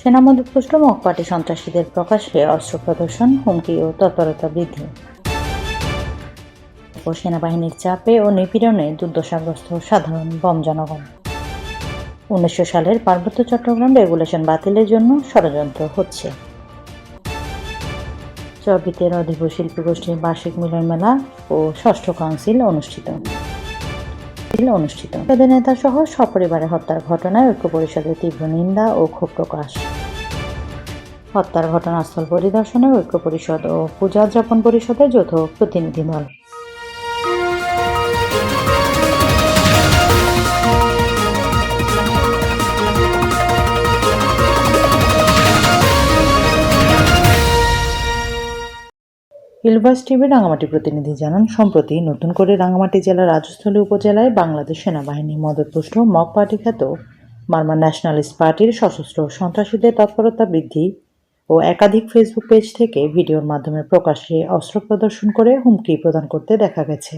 সেনা মদতপুষ্ট মকপাটি সন্ত্রাসীদের প্রকাশ্যে অস্ত্র প্রদর্শন, হুমকি ও তৎপরতা বৃদ্ধি। ও সেনাবাহিনীর চাপে ও নিপীড়নে দুর্দশাগ্রস্ত সাধারণ বম জনগণ। উনিশশো সালের পার্বত্য চট্টগ্রাম রেগুলেশন বাতিলের জন্য ষড়যন্ত্র হচ্ছে। চবিতের অধিব শিল্পী গোষ্ঠীর বার্ষিক মিলন মেলা ও ষষ্ঠ কাউন্সিল অনুষ্ঠিত। অনুষ্ঠিত। তাদের নেতা সহ সপরিবারে হত্যার ঘটনায় ঐক্য পরিষদের তীব্র নিন্দা ও ক্ষোভ প্রকাশ। হত্যার ঘটনাস্থল পরিদর্শনে ঐক্য পরিষদ ও পূজা উদযাপন পরিষদের যৌথ প্রতিনিধি দল ইলভাস টিভি রাঙামাটি প্রতিনিধি জানান, সম্প্রতি নতুন করে রাঙামাটি জেলার রাজস্থলী উপজেলায় বাংলাদেশ সেনাবাহিনী মদতপুষ্ট মগ পার্টি খ্যাত মার্মার ন্যাশনালিস্ট পার্টির সশস্ত্র সন্ত্রাসীদের তৎপরতা বৃদ্ধি ও একাধিক ফেসবুক পেজ থেকে ভিডিওর মাধ্যমে প্রকাশ্যে অস্ত্র প্রদর্শন করে হুমকি প্রদান করতে দেখা গেছে।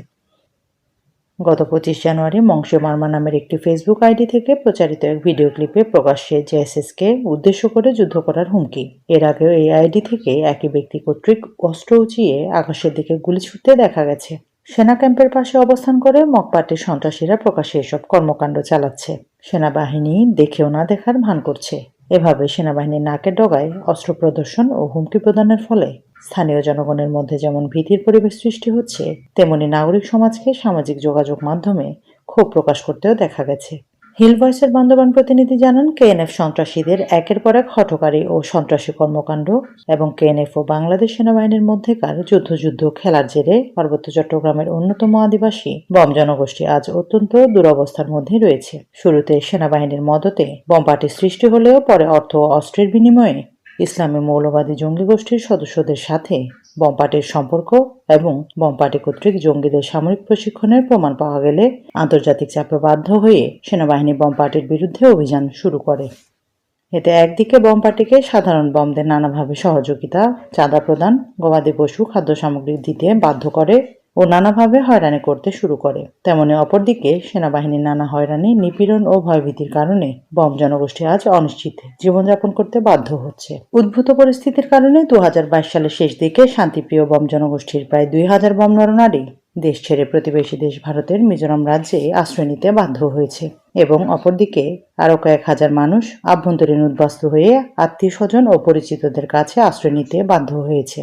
গত পঁচিশ জানুয়ারি মংস মার্মা নামের একটি ফেসবুক আইডি থেকে প্রচারিত এক ভিডিও ক্লিপে প্রকাশ্যে জেএসএসকে উদ্দেশ্য করে যুদ্ধ করার হুমকি। এর আগেও এই আইডি থেকে একই ব্যক্তি কর্তৃক অস্ত্র উঁচিয়ে আকাশের দিকে গুলি ছুটতে দেখা গেছে। সেনা ক্যাম্পের পাশে অবস্থান করে মকপাটির সন্ত্রাসীরা প্রকাশ্যে এসব কর্মকাণ্ড চালাচ্ছে। সেনাবাহিনী দেখেও না দেখার ভান করছে। এভাবে সেনাবাহিনীর নাকের ডগায় অস্ত্র প্রদর্শন ও হুমকি প্রদানের ফলে স্থানীয় জনগণের মধ্যে যেমন ভীতির পরিবেশ সৃষ্টি হচ্ছে, তেমনি নাগরিক সমাজকে সামাজিক যোগাযোগ মাধ্যমে ক্ষোভ প্রকাশ করতেও দেখা গেছে। হিল ভয়েসের বান্দরবান প্রতিনিধি জানান, কেএনএফ সন্ত্রাসীদের একের পর এক হঠকারী ও সন্ত্রাসী কর্মকাণ্ড এবং কেএনএফ ও বাংলাদেশ সেনাবাহিনীর মধ্যেকার যুদ্ধযুদ্ধ খেলার জেরে পার্বত্য চট্টগ্রামের অন্যতম আদিবাসী বম জনগোষ্ঠী আজ অত্যন্ত দুরবস্থার মধ্যে রয়েছে। শুরুতে সেনাবাহিনীর মদতে বমপাটি সৃষ্টি হলেও পরে অর্থ ও অস্ত্রের বিনিময়ে ইসলামী মৌলবাদী জঙ্গি গোষ্ঠীর সদস্যদের সাথে বমপাটির সম্পর্ক এবং বমপাটি কর্তৃক জঙ্গিদের সামরিক প্রশিক্ষণের প্রমাণ পাওয়া গেলে আন্তর্জাতিক চাপে বাধ্য হয়ে সেনাবাহিনী বমপাটির বিরুদ্ধে অভিযান শুরু করে। এতে একদিকে বমপাটিকে সাধারণ বমদের নানাভাবে সহযোগিতা, চাঁদা প্রদান, গবাদি পশু, খাদ্য সামগ্রী দিতে বাধ্য করে ও নানাভাবে হয়রানি করতে শুরু করে। তেমনি অপরদিকে সেনাবাহিনীর নানা হয়রানি, নিপীড়ন ও ভয়ভীতির কারণে বম জনগোষ্ঠী আজ অনিশ্চিত। জীবনযাপন করতে বাধ্য হচ্ছে। উদ্ভূত পরিস্থিতির কারণে দুহাজার বাইশ সালের শেষ দিকে শান্তিপ্রিয় বম জনগোষ্ঠীর প্রায় দুই হাজার বম নরনারী দেশ ছেড়ে প্রতিবেশী দেশ ভারতের মিজোরাম রাজ্যে আশ্রয় নিতে বাধ্য হয়েছে এবং অপরদিকে আরও কয়েক হাজার মানুষ আভ্যন্তরীণ উদ্বাস্তু হয়ে আত্মীয় স্বজন ও পরিচিতদের কাছে আশ্রয় নিতে বাধ্য হয়েছে।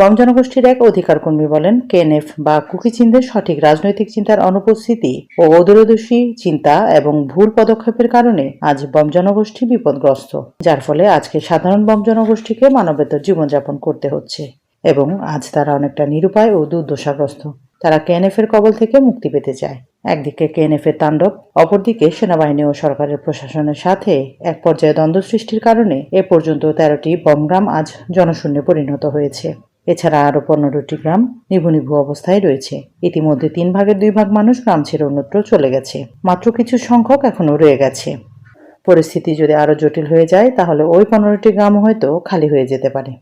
বম জনগোষ্ঠীর এক অধিকার কর্মী বলেন, কেএনএফ বা কুকি কুকিচিনদের সঠিক রাজনৈতিক চিন্তার অনুপস্থিতি ও অদূরদর্শী চিন্তা এবং ভুল পদক্ষেপের কারণে আজ বম জনগোষ্ঠী বিপদগ্রস্ত, যার ফলে আজকে সাধারণ বম জনগোষ্ঠীকে মানবেতর জীবনযাপন করতে হচ্ছে এবং আজ তারা অনেকটা নিরুপায় ও দুর্দশাগ্রস্ত। তারা কেএনএফ এর কবল থেকে মুক্তি পেতে চায়। একদিকে কেএনএফ এর তাণ্ডব, অপরদিকে সেনাবাহিনী ও সরকারের প্রশাসনের সাথে এক পর্যায়ে দ্বন্দ্ব সৃষ্টির কারণে এ পর্যন্ত তেরোটি বমগ্রাম আজ জনশূন্যে পরিণত হয়েছে। এছাড়া আরও পনেরোটি গ্রাম নিভু নিভু অবস্থায় রয়েছে। ইতিমধ্যে তিন ভাগের দুই ভাগ মানুষ গ্রাম ছেড়ে অন্যত্র চলে গেছে। মাত্র কিছু সংখ্যক এখনও রয়ে গেছে। পরিস্থিতি যদি আরও জটিল হয়ে যায়, তাহলে ওই পনেরোটি গ্রাম হয়তো খালি হয়ে যেতে পারে।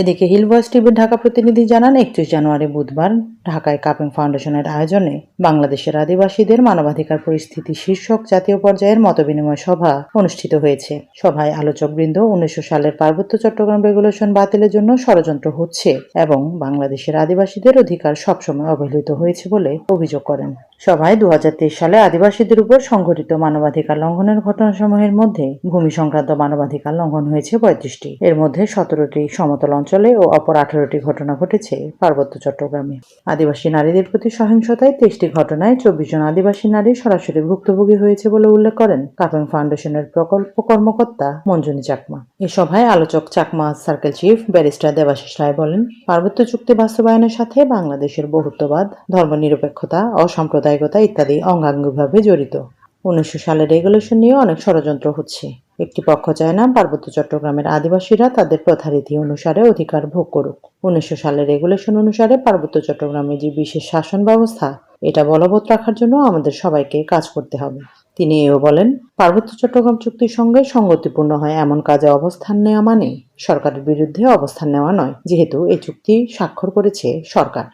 এদিকে হিল ভয়েস টিভির ঢাকা প্রতিনিধি জানান, একত্রিশ জানুয়ারি বুধবার ঢাকায় কাপিং ফাউন্ডেশনের আয়োজনে বাংলাদেশের আদিবাসীদের মানবাধিকার পরিস্থিতি শীর্ষক জাতীয় পর্যায়ের মতবিনিময় সভা অনুষ্ঠিত হয়েছে। সভায় আলোচকবৃন্দ উনিশশো সালের পার্বত্য চট্টগ্রাম রেগুলেশন বাতিলের জন্য ষড়যন্ত্র হচ্ছে এবং বাংলাদেশের আদিবাসীদের অধিকার সবসময় অবহেলিত হয়েছে বলে অভিযোগ করেন। সভায় দু হাজার তেইশ সালে আদিবাসীদের উপর সংঘটিত মানবাধিকার লঙ্ঘনের ঘটনাসমূহের মধ্যে ভূমি সংক্রান্ত মানবাধিকার লঙ্ঘন হয়েছে পঁয়ত্রিশটি। এর মধ্যে সতেরোটি সমতল অঞ্চলে ও অপর আঠারোটি ঘটনা ঘটেছে পার্বত্য চট্টগ্রামে। আদিবাসী নারীদের প্রতি সহিংসতায় তেইশটি ঘটনায় চব্বিশ জন আদিবাসী নারী সরাসরি ভুক্তভোগী হয়েছে বলে উল্লেখ করেন কাপিং ফাউন্ডেশনের প্রকল্প কর্মকর্তা মঞ্জুনি চাকমা। এ সভায় আলোচক Chakma circle chief barrister Debashish Roy বলেন, পার্বত্য চুক্তি বাস্তবায়নের সাথে বাংলাদেশের বহুত্ববাদ, ধর্মনিরপেক্ষতা অসাম্প্রদায়িকতা ইত্যাদি অঙ্গাঙ্গিভাবে জড়িত। উনিশশো সালের রেগুলেশন নিয়ে অনেক ষড়যন্ত্র হচ্ছে। একটি পক্ষ চায় না পার্বত্য চট্টগ্রামের আদিবাসীরা তাদের প্রথারীতি অনুসারে অধিকার ভোগ করুক। উনিশশো সালের রেগুলেশন অনুসারে পার্বত্য চট্টগ্রামে যে বিশেষ শাসন ব্যবস্থা, এটা বলবৎ রাখার জন্য আমাদের সবাইকে কাজ করতে হবে। তিনি এও বলেন, পার্বত্য চট্টগ্রাম চুক্তির সঙ্গে সঙ্গতিপূর্ণ হয় এমন কাজে অবস্থান নেওয়া মানে সরকারের বিরুদ্ধে অবস্থান নেওয়া নয়, যেহেতু এই চুক্তি স্বাক্ষর করেছে সরকার।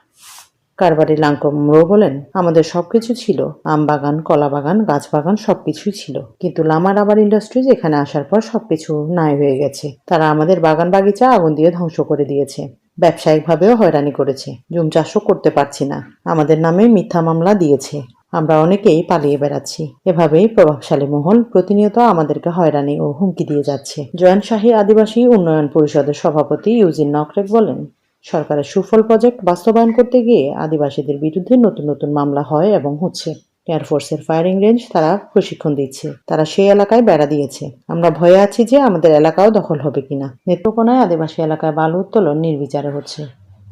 কারবারি লাঙ্কম্র বলেন, আমাদের সবকিছু ছিল। আম বাগান, কলা বাগান, গাছ বাগান, সবকিছুই ছিল। কিন্তু লামা রাবার ইন্ডাস্ট্রিজ এখানে আসার পর সবকিছু নাই হয়ে গেছে। তারা আমাদের বাগান বাগিচা আগুন দিয়ে ধ্বংস করে দিয়েছে। ব্যবসায়িকভাবেও হয়রানি করেছে। জুম চাষও করতে পারছি না। আমাদের নামে মিথ্যা মামলা দিয়েছে। আমরা অনেকেই পালিয়ে বেড়াচ্ছি। এভাবেই প্রভাবশালী মহল প্রতিনিয়ত আমাদেরকে হয়রানি ও হুমকি দিয়ে যাচ্ছে। জয়ানশাহী আদিবাসী উন্নয়ন পরিষদের সভাপতি ইউজিন নকরেক বলেন সরকারের সুফল প্রজেক্ট বাস্তবায়ন করতে গিয়ে আদিবাসীদের বিরুদ্ধে নতুন নতুন মামলা হয় এবং হচ্ছে। এয়ারফোর্সের ফায়ারিং রেঞ্জ তারা প্রশিক্ষণ দিচ্ছে। তারা সেই এলাকায় বেড়া দিয়েছে। আমরা ভয়ে আছি যে আমাদের এলাকাও দখল হবে কিনা। নেত্রকোনায় আদিবাসী এলাকায় বালু উত্তোলন নির্বিচারে হচ্ছে।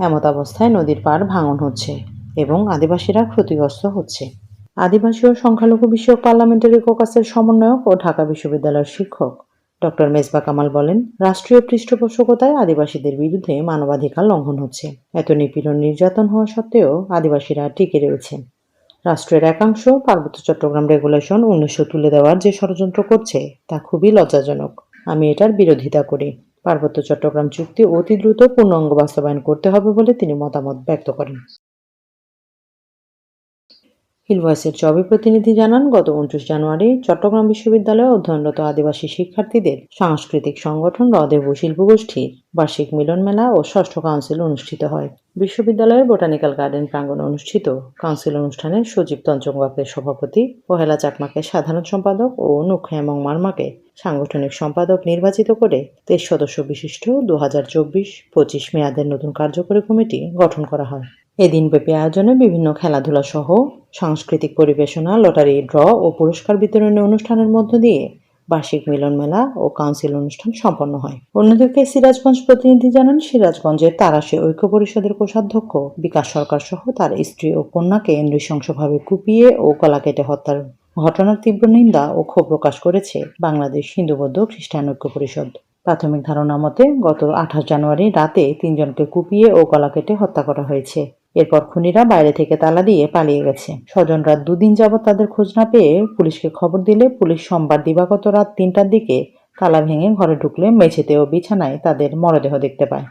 এমত অবস্থায় নদীর পাড় ভাঙন হচ্ছে এবং আদিবাসীরা ক্ষতিগ্রস্ত হচ্ছে। আদিবাসী ও সংখ্যালঘু বিষয়ক পার্লামেন্টারি কোকাসের সমন্বয়ক ও ঢাকা বিশ্ববিদ্যালয়ের শিক্ষক ডক্টর মেজবা কামাল বলেন, রাষ্ট্রীয় পৃষ্ঠপোষকতায় আদিবাসীদের বিরুদ্ধে মানবাধিকার লঙ্ঘন হচ্ছে। এত নিপীড়ন নির্যাতন হওয়া সত্ত্বেও আদিবাসীরা টিকে রয়েছে। রাষ্ট্রের একাংশ পার্বত্য চট্টগ্রাম রেগুলেশন উনিশশো তুলে দেওয়ার যে ষড়যন্ত্র করছে, তা খুবই লজ্জাজনক। আমি এটার বিরোধিতা করি। পার্বত্য চট্টগ্রাম চুক্তি অতি দ্রুত পূর্ণাঙ্গ বাস্তবায়ন করতে হবে বলে তিনি মতামত ব্যক্ত করেন। হিলভয়েসের চবি প্রতিনিধি জানান, গত উনত্রিশ জানুয়ারি চট্টগ্রাম বিশ্ববিদ্যালয়ে অধ্যয়নরত আদিবাসী শিক্ষার্থীদের সাংস্কৃতিক সংগঠন রদেব শিল্পগোষ্ঠীর বার্ষিক মিলন মেলা ও ষষ্ঠ কাউন্সিল অনুষ্ঠিত হয়। বিশ্ববিদ্যালয়ের বোটানিক্যাল গার্ডেন প্রাঙ্গণে অনুষ্ঠিত কাউন্সিল অনুষ্ঠানে সজীব তঞ্চঙ্গাকের সভাপতি, পহেলা চাকমাকে সাধারণ সম্পাদক ও নুখে এবং মার্মাকে সাংগঠনিক সম্পাদক নির্বাচিত করে তেইশ সদস্য বিশিষ্ট দু হাজার চব্বিশ পঁচিশ মেয়াদের নতুন কার্যকরী কমিটি গঠন করা হয়। এদিন ব্যাপী আয়োজনে বিভিন্ন খেলাধুলা সহ সাংস্কৃতিক পরিবেশনা, লটারি, ড্র ও পুরস্কার বিতরণী অনুষ্ঠানের মধ্য দিয়ে বার্ষিক মিলন মেলা ও কাউন্সিল অনুষ্ঠান সম্পন্ন হয়। অন্যদিকে সিরাজগঞ্জ প্রতিনিধি জানান, সিরাজগঞ্জের তারাশে ঐক্য পরিষদের কোষাধ্যক্ষ বিকাশ সরকার সহ তার স্ত্রী ও কন্যাকে নৃশংসভাবে কুপিয়ে ও গলা কেটে হত্যার ঘটনার তীব্র নিন্দা ও ক্ষোভ প্রকাশ করেছে বাংলাদেশ হিন্দু বৌদ্ধ খ্রিস্টান ঐক্য পরিষদ। প্রাথমিক ধারণা মতে, গত আঠাশ জানুয়ারি রাতে তিনজনকে কুপিয়ে ও গলা কেটে হত্যা করা হয়েছে। এরপর খুনিরা বাইরে থেকে তালা দিয়ে পালিয়ে গেছে। স্বজনরা দুদিন যাবৎ তাদের খোঁজ না পেয়ে পুলিশকে খবর দিলে পুলিশ সোমবার দিবাগত রাত তিনটার দিকে তালা ভেঙে ঘরে ঢুকলে মেঝেতে ও বিছানায় তাদের মরদেহ দেখতে পায়।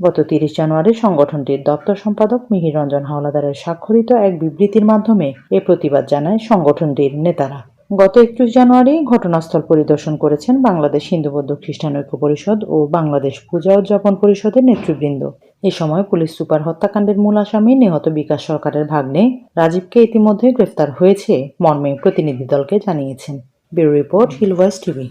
গত তিরিশ জানুয়ারি সংগঠনটির দপ্তর সম্পাদক মিহির রঞ্জন হাওলাদারের স্বাক্ষরিত এক বিবৃতির মাধ্যমে এ প্রতিবাদ জানায় সংগঠনটির নেতারা। গত একত্রিশ জানুয়ারি ঘটনাস্থল পরিদর্শন করেছেন বাংলাদেশ হিন্দু বৌদ্ধ খ্রিস্টান ঐক্য পরিষদ ও বাংলাদেশ পূজা উদযাপন পরিষদের নেতৃবৃন্দ। এ সময় পুলিশ সুপার হত্যাকাণ্ডের মূল আসামি নিহত বিকাশ সরকারের ভাগ্নে রাজীবকে ইতিমধ্যে গ্রেফতার হয়েছে, মর্মে প্রতিনিধি দলকে জানিয়েছেন। Bureau report Hill Voice TV.